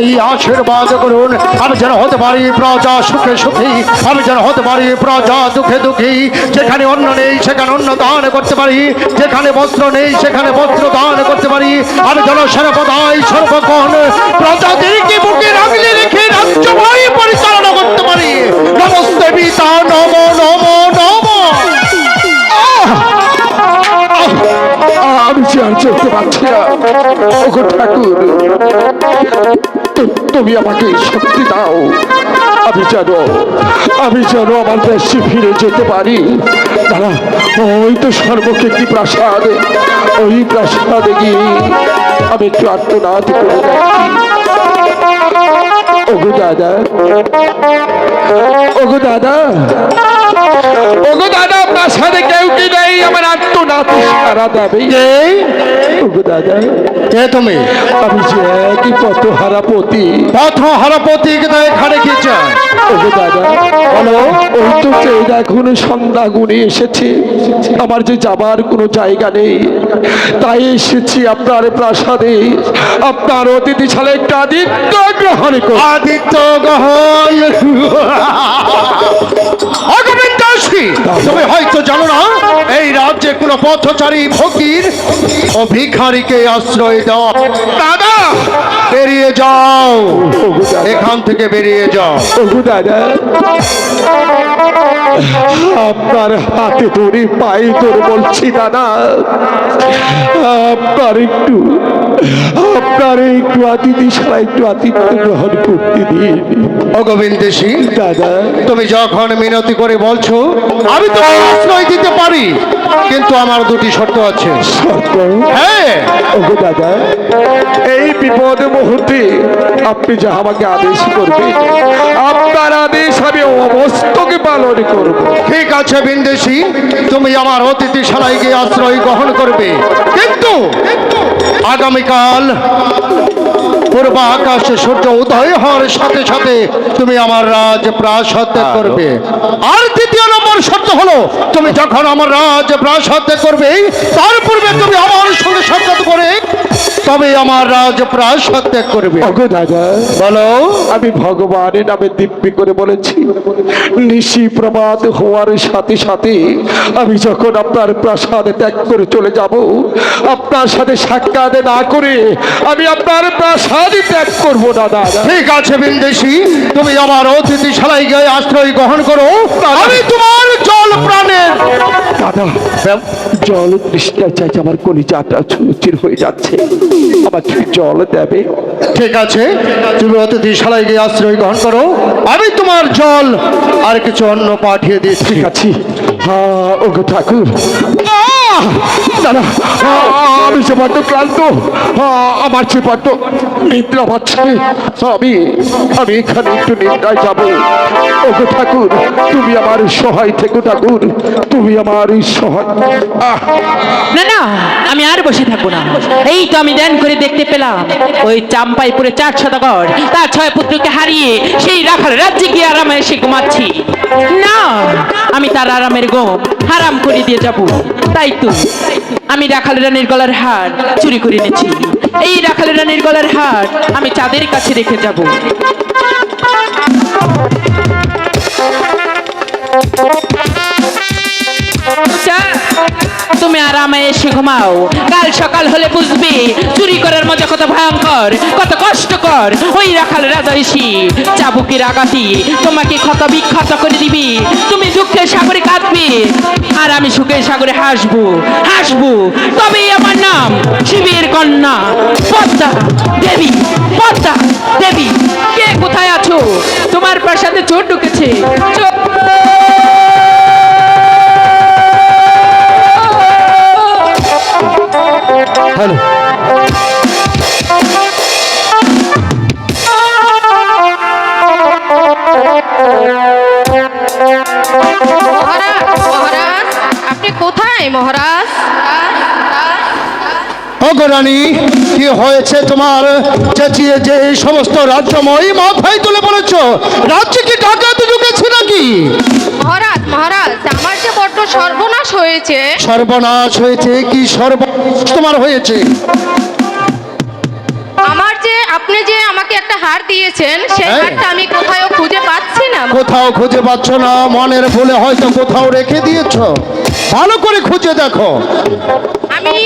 এই আশীর্বাদ করুন। আমি যেন হতে পারি প্রজা সুখে সুখী। আমি যেন হতে পারি প্রজা দুঃখে দুঃখী। যেখানে অন্ন নেই, সেখানে অন্ন দান করতে পারি। যেখানে বস্ত্র নেই, সেখানে বস্ত্র দান করতে পারি। আমি যেন সর্বদাই সর্বক্ষণ প্রজাদেরকে বুকে রাখলে রেখে রাজ্য পরিচালনা করতে পারি। নমস্তে পিতা, নম নম নম। আমি যে আর চলতে না। ঠাকুর। তুমি আমাকে শক্তি দাও। আমি যেন আমি যেন আমার দেশে ফিরে যেতে পারি। দাঁড়া, ওই তো সর্বকে একটি প্রাসাদ। ওই প্রাসাদে গিয়ে আমি একটু আত্মনাথ করে ওগো দাদা ওগো দাদা ওগো দাদা প্রাসাদে কেউ কি নেই? আমার আত্মনাথ সারা দেবে। দাদা। কে তুমি? আমি যে পথ হারাপতি পথ হরপতি এখানে কি চায় ওগো দাদা বলো ওই তো চেয়ে দেখুন সন্ধ্যা গুণে এসেছে। আমার যে যাবার কোনো জায়গা নেই তাই এসেছি আপনার প্রাসাদে। আপনার অতিথিশালে একটা আদিত্য গ্রহণ আদিত্য গ্রহণ। অগোবিন্দ তুমি হয়তো জানো না এই রাজ্যে কোনো পথচারী ফকির ও ভিখারিকে আশ্রয় দাও। দাদা! বেরিয়ে যাও। এখান থেকে বেরিয়ে যাও। দাদা আপনার হাতে ধরে পায়ে ধরে বলছি দাদা আপনার একটু আপনার একটু আতিথি সারা একটু আতিথ্য গ্রহণ করতে দিন। অগোবিন্দ সিং দাদা। তুমি যখন মিনতি করে বলছো আমি তো আশ্রয় দিতে পারি কিন্তু আমার দুটি শর্ত আছে। হ্যাঁ। দাদা। এই বিপদ মুহূর্তে আপনি যা আমাকে আদেশ করবেন আপনার আদেশ আমি অবস্থকে পালন করব। ঠিক আছে বিন্দেশি তুমি আমার অতিথিশালায় গিয়ে আশ্রয় গ্রহণ করবে। কিন্তু আগামীকাল পূর্ব আকাশে সূর্য উদয় হওয়ার সাথে সাথে তুমি আমার রাজ প্রাসাদ করবে। আর দ্বিতীয় নম্বর শর্ত হলো তুমি যখন আমার রাজ প্রাসাদ করবে তার পূর্বে তুমি আমার সঙ্গে তবে আমার রাজ প্রাসাদ ত্যাগ করবে। দাদা বলো। আমি ভগবানের নামে দিব্যি করে বলেছি নিশি প্রবাদ হওয়ার সাথে সাথে আমি যখন আপনার প্রাসাদে ত্যাগ করে চলে যাব আপনার সাথে সাক্ষাৎ না করে আমি আপনার প্রাসাদই ত্যাগ করব দাদা। ঠিক আছে বিন্দেশি তুমি আমার অতিথিশালায় গিয়ে আশ্রয় গ্রহণ করো। আমি তোমার জল প্রাণের দাদা জল তৃষ্ণায় চাইছে আমার কলিজাটা চুচির হয়ে যাচ্ছে। আমাকে জল দেবে। ঠিক আছে তুমি অতিথিশালায় গিয়ে আশ্রয় গ্রহণ করো। আমি তোমার জল আর কিছু অন্ন পাঠিয়ে দিচ্ছি। ঠিক আছে। হ্যাঁ ওগো ঠাকুর। দাদা আমি সে বড্ড ক্লান্ত আমার সে বড্ড নিদ্রা পাচ্ছে। আমি আমি এখানে একটু নিদ্রায় যাব। ওগো ঠাকুর, তুমি আমার সহায় থেকো ঠাকুর। তুমি আমার সহায়। না না, আমি আর বসে থাকব না। এই তো আমি ধ্যান করে দেখতে পেলাম। ওই চাম্পাইপুরে চার শতকর, তার ছয় পুত্রকে হারিয়ে সেই রাখাল রাজ্যে গিয়ে আরামে এসে ঘুমাচ্ছি। না, আমি তার আরামের গম হারাম করে দিয়ে যাব। তাই তো। আমি রাখাল রানীর গলার হার চুরি করে এনেছি। এই রাখাল রানীর গলার হার আমি চাঁদের কাছে রেখে যাব। চা, তুমি আরামে এসে ঘুমাও। কাল সকাল হলে বুঝবে, চুরি করার মজা কত ভয়ঙ্কর, কত কষ্টকর। ওই রাখাল রাজা এসি চাবুকের আঘাতি তোমাকে ক্ষত বিক্ষত করে দিবি। তুমি দুঃখের সাগরে কাঁদবে আর আমি সুখের সাগরে হাসবো হাসবো। তবেই আমার নাম শিবের কন্যা। পদ্মা দেবী পদ্মা দেবী, কে কোথায় আছো? তোমার প্রাসাদে চোর ঢুকেছে চোর হ্যালো মহারাজ মহারাজ আপনি কোথায় মহারাজ অগরানী কি হয়েছে তোমার? চেঁচিয়ে যে এই সমস্ত রাজ্যময় মাথায় তুলে বলেছ রাজ্যে কি ডাকাত ঢুকেছে নাকি? মহারাজ মহারাজ আমার যে বড্ড সর্বনাশ হয়েছে। সর্বনাশ হয়েছে কি সর্বনাশ তোমার হয়েছে? আমার যে আপনি যে আমাকে একটা হার দিয়েছেন সেই হ্যাঁ। হারটা আমি কোথাও খুঁজে পাচ্ছি না। কোথাও খুঁজে পাচ্ছ না মনের ভুলে হয়তো কোথাও রেখে দিয়েছ। ভালো করে খুঁজে দেখো। আমি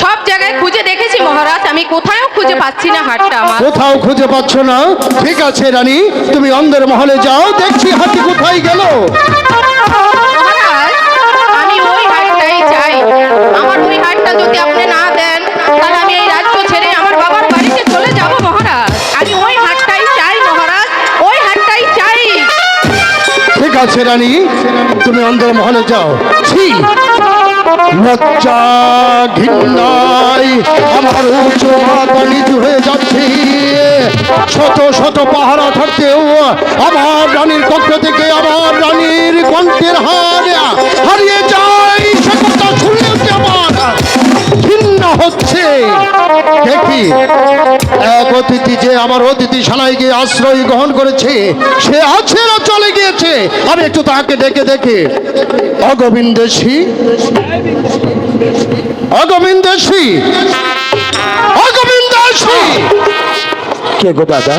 সব জায়গায় খুঁজে দেখেছি মহারাজ। আমি কোথাও খুঁজে পাচ্ছি না হারটা আমার। কোথাও খুঁজে পাচ্ছ না? ঠিক আছে রানী। তুমি অন্দর মহলে যাও দেখছি হাতি কোথায় গেল। আমার ওই যদি আপনি না দেন, তাহলে আমি এই রাজ্য ছেড়ে আমার বাবার বাড়িতে চলে যাব মহারাজ। আমি ওই চাই মহারাজ, ওই চাই। ঠিক আছে রানী, তুমি অন্দর মহলে যাও। ছি। লজ্জা আমার উচ্চ হয়ে যাচ্ছে। শত শত পাহারা থাকতেও আমার রানীর কক্ষ থেকে আমার রানীর কণ্ঠের হার হারিয়ে যায় হচ্ছে। দেখি এক অতিথি যে আমার অতিথিশালায় গিয়ে আশ্রয় গ্রহণ করেছে সে আছে না চলে গিয়েছে? আমি একটু তাকে ডেকে দেখে। অগোবিন্দেশী অগোবিন্দেশী অগোবিন্দেশী কে গো দাদা?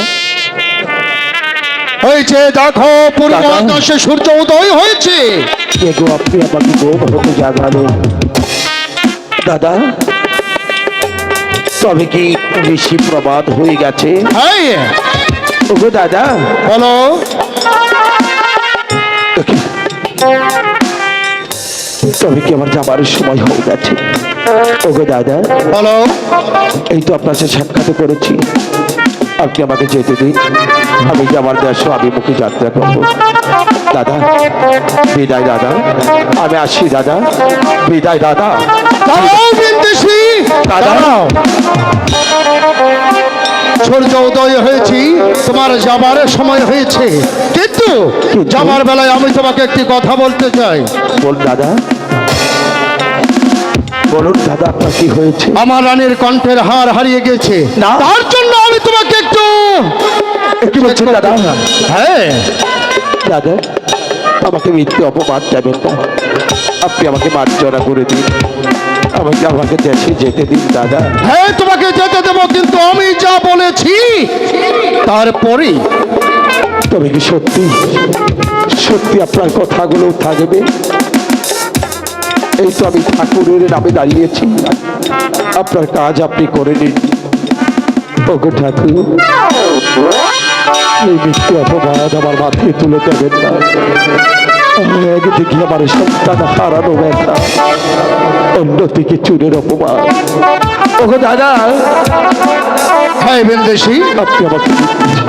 হয়েছে দেখো পূর্ব। আকাশে সূর্য উদয় হয়েছে। কে গো আপনি আমাকে হতে জাগালেন? দাদা? তবে কি বেশি প্রবাদ হয়ে গেছে? ওগো দাদা। বলো। তবে কি আমার যাবার সময় হয়ে গেছে? ওগো দাদা। বলো। এই তো আপনার সাথে সাক্ষাৎ করেছি। আপনি আমাকে যেতে দিন। আমি যে আমার দেশ আবিমুখী যাত্রা করব। দাদা বিদায় দাদা। আমি আসি দাদা। বিদায় দাদা। দাদা। সূর্য উদয় হয়েছি তোমার যাবার সময় হয়েছে। কিন্তু যাবার বেলায় আমি তোমাকে একটি কথা বলতে চাই। বল দাদা। বলুন দাদা আপনার কি হয়েছে? আমার রানীর কণ্ঠের হার হারিয়ে গেছে। না। তার জন্য আমি একটু কি বলছেন দাদা। হ্যাঁ। দাদা আমাকে মিথ্যে অপবাদ দেবেন না। আপনি আমাকে মার্জনা করে দিন। আমাকে আমাকে দেশে যেতে দিন দাদা। হ্যাঁ তোমাকে যেতে দেবো কিন্তু আমি যা বলেছি তারপরে। তবে কি সত্যি? সত্যি আপনার কথাগুলো থাকবে? এই তো আমি ঠাকুরের নামে দাঁড়িয়েছি। আপনার কাজ আপনি করে নিন। ওগো ঠাকুর এই মৃত্যু অপবাদ আমার মাথায় তুলে দেবেন না। একদিকে আমার সন্তান হারানো ব্যথা অন্যদিকে চুরের অপমান ওগো দাদা। হ্যাঁ বিন্দেশি আপনি আমাকে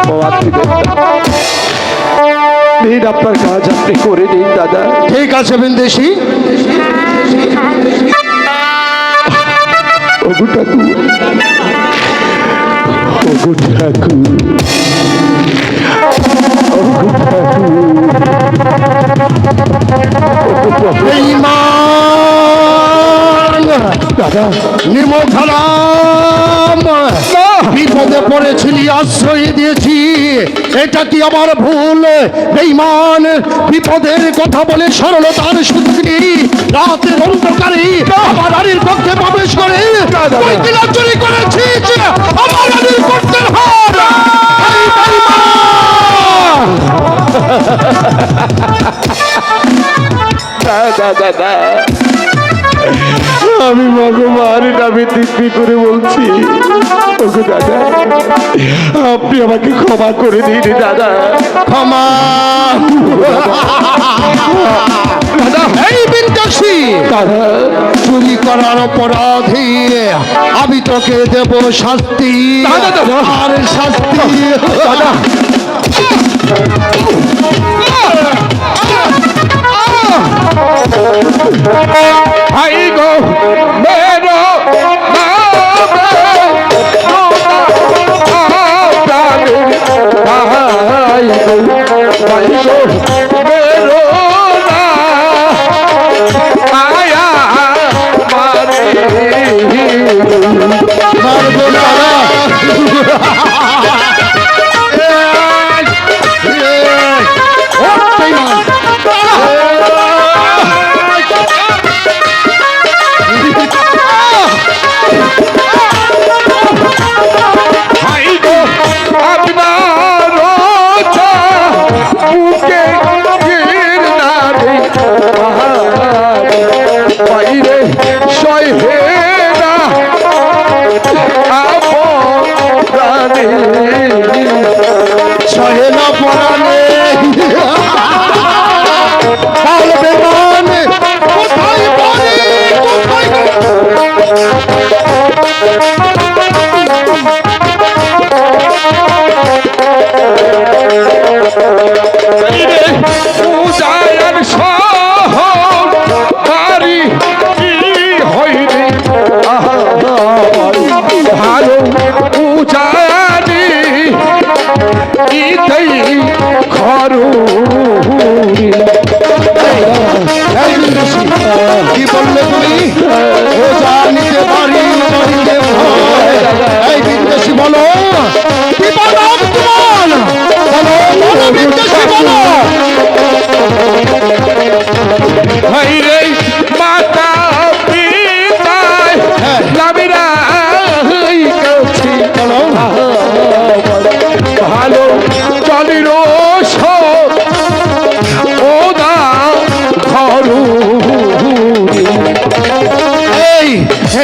অপবাদ দিবেন নিন আপনার কাজ আপনি করে নিন দাদা। ঠিক আছে বিন্দেশি ওগো ঠাকুর ওগো ঠাকুর ওগো ঠাকুর বেঈমান! দাদা নিমখারাম বিপদে পড়েছিলি আশ্রয় দিয়েছি। এটা কি আমার ভুল? বেইমান বিপদের কথা বলে সরলতার নেই রাতের অন্ধকারে আমার রানীর পক্ষে প্রবেশ করে। চুরি করেছিস আমার রানীর কণ্ঠের হার আমি ভগবান নামে দিব্যি করে বলছি। ওগো দাদা আপনি আমাকে ক্ষমা করে দিন দাদা। ক্ষমা। দাদা এই বিন্দাসী। দাদা। চুরি করার অপরাধী আমি তোকে দেব শাস্তি। দাদা, দাদা। আর শাস্তি। দাদা। ভাই গো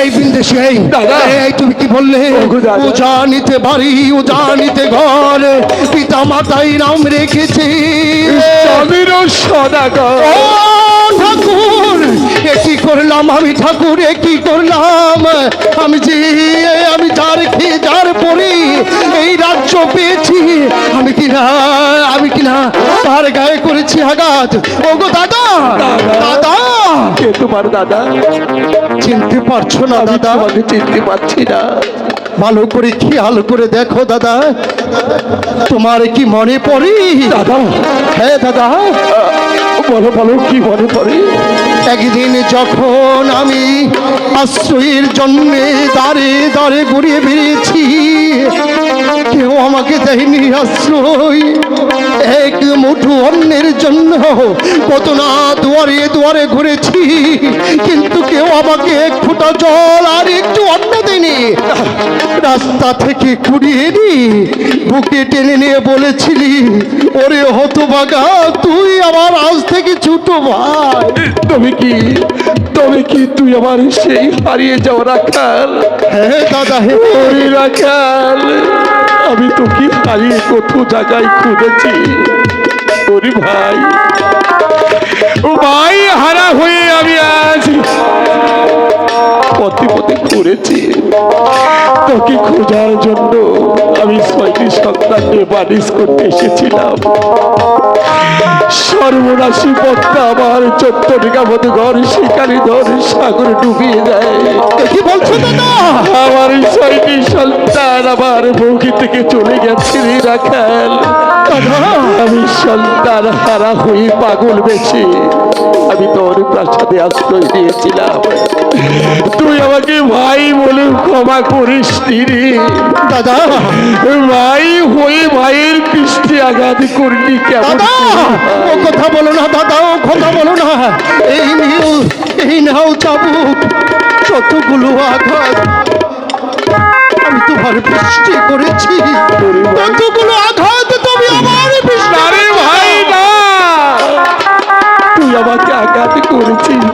এই বিন্দেশি এই তুমি কি বললে ওগো দাদা। ও জানিতে জানিতে ঘর পিতা মাতাই নাম রেখেছি। চলির সদাগর। ঠাকুর এ কি করলাম? আমি ঠাকুর এ কি করলাম? আমি যে আমি যার খেয়ে যার পরে এই রাজ্য পেয়েছি। আমি কি না আমি কি না তার গায়ে করেছি আঘাত? ওগো দাদা দাদা কে তোমার দাদা? চিনতে পারছ না দাদা? তোমাকে চিনতে পারছি না। ভালো করে খেয়াল করে দেখো দাদা। তোমার কি মনে পড়ি? দাদা। হ্যাঁ দাদা। বলো বলো কি মনে পড়ি? একদিন যখন আমি আশ্রয়ের জন্য দাঁড়ে দাঁড়ে ঘুরিয়ে বেরিয়েছি কেউ আমাকে দেয়নি আশ্রয়। এক মুঠু অন্যের জন্য কত না দুয়ারে দুয়ারে ঘুরেছি। কিন্তু কেউ আমাকে এক ফোঁটা জল আর একটু অন্ন দেয়নি। রাস্তা থেকে কুড়িয়ে নি বুকে টেনে নিয়ে বলেছিলি, ওরে হতো হতবাগা তুই আমার আজ থেকে ছোট ভাই। তুমি কি তুমি কি তুই আমার সেই হারিয়ে যাওয়া রাখাল হ্যাঁ দাদা হে ওরে রাখাল আমি তোকে হারিয়ে কত জায়গায় খুঁজেছি। ওরে ভাই। ও ভাই হারা হয়ে আমি আজ পথে পথে ঘুরেছি। তোকে খোঁজার জন্য আমি ছয়টি সন্তানকে বানিশ করতে এসেছিলাম। সর্বনাশী পথটা আমার চোদ্দ টিকা মতো ঘর শিকারি ধর সাগরে ডুবিয়ে দেয়। কি বলছো দাদা? আমার ছয়টি সন্তান আমার বউকি থেকে চলে গেছে রাখেন রাখাল। আমি সন্তান হারা হয়ে পাগল বেছে আমি তোর প্রাসাদে আশ্রয় দিয়েছিলাম তুই আমাকে ভাই বলে ক্ষমা করিস নি রে। দাদা! ভাই হয়ে ভাইয়ের পৃষ্ঠে আঘাত করলি কেমন ও কথা বলো না দাদা ও কথা বলো না। এই নিউ এই নাও চাবুক কতগুলো আঘাত আমি তোমার বৃষ্টি করেছি কতগুলো আঘাত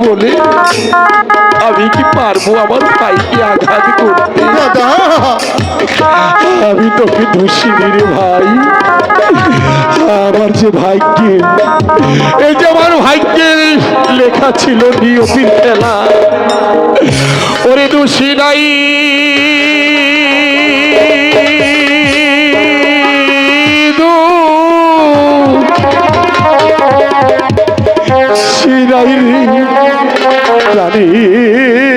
বলে আমি কি পারব আমার ভাইকে আঘাত করতে? দাদা। আমি তোকে দোষী রে ভাই। আমার যে ভাগ্যে এই যে আমার ভাগ্যে লেখা ছিল নিয়তির খেলা। ওরে দোষী নাই। সিরাই প্রাণীর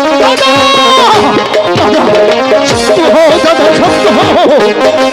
ও দাদা সত্য ঠিক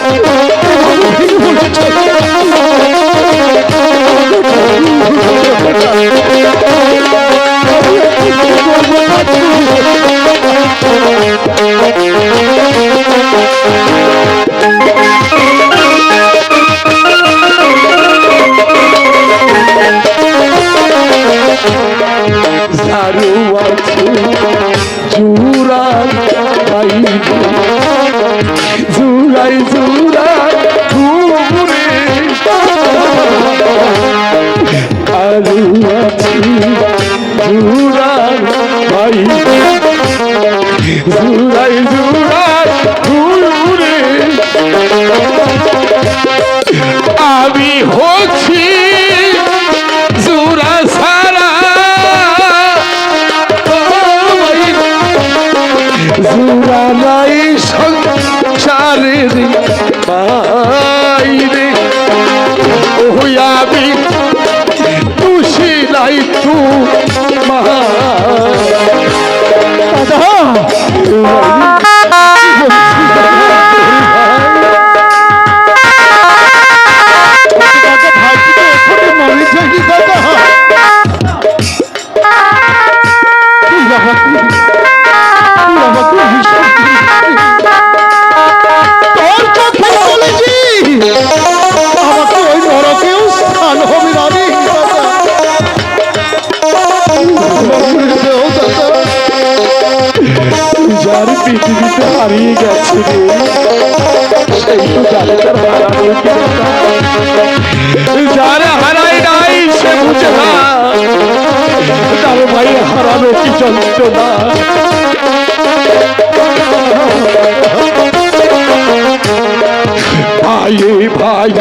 তো জানে তার হারানো কি যার হারাই নাই সে বুঝে না। তার ভাই হারানো কি যন্ত্রণা। ভাইয়ে ভাই,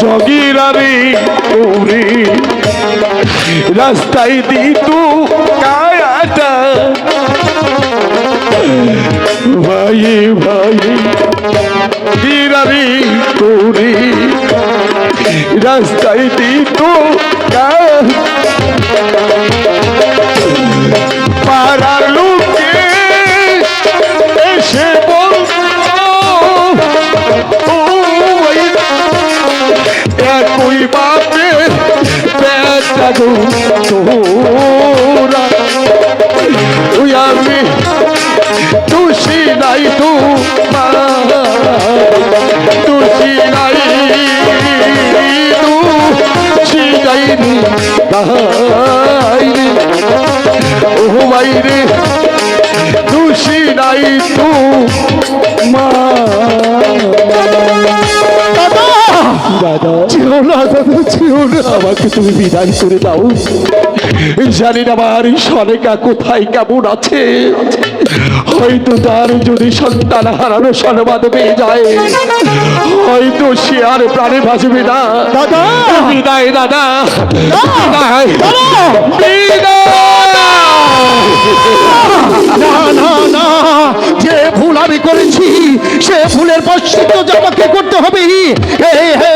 জগিরারে ওরে রাস্তায় দিতু কায়াটা। ভাই ভাই গিরারি তোরে রাস্তায় দিত পাড়ার লোকে এসে একই তুষি মা। না দাদা না। আমাকে তুমি বিদায় করে দাও। জানি না আমার সনেকা কোথায় কেমন আছে। হয়তো তার যদি সন্তান হারানো সংবাদ পেয়ে যায় হয়তো সে আর প্রাণে বাঁচবে না। দাদা! বিদায় দাদা। বিদায়। বিদায়। না না না যে ভুল আমি করেছি সে ভুলের পশ্চিত আমাকে করতে হবে হে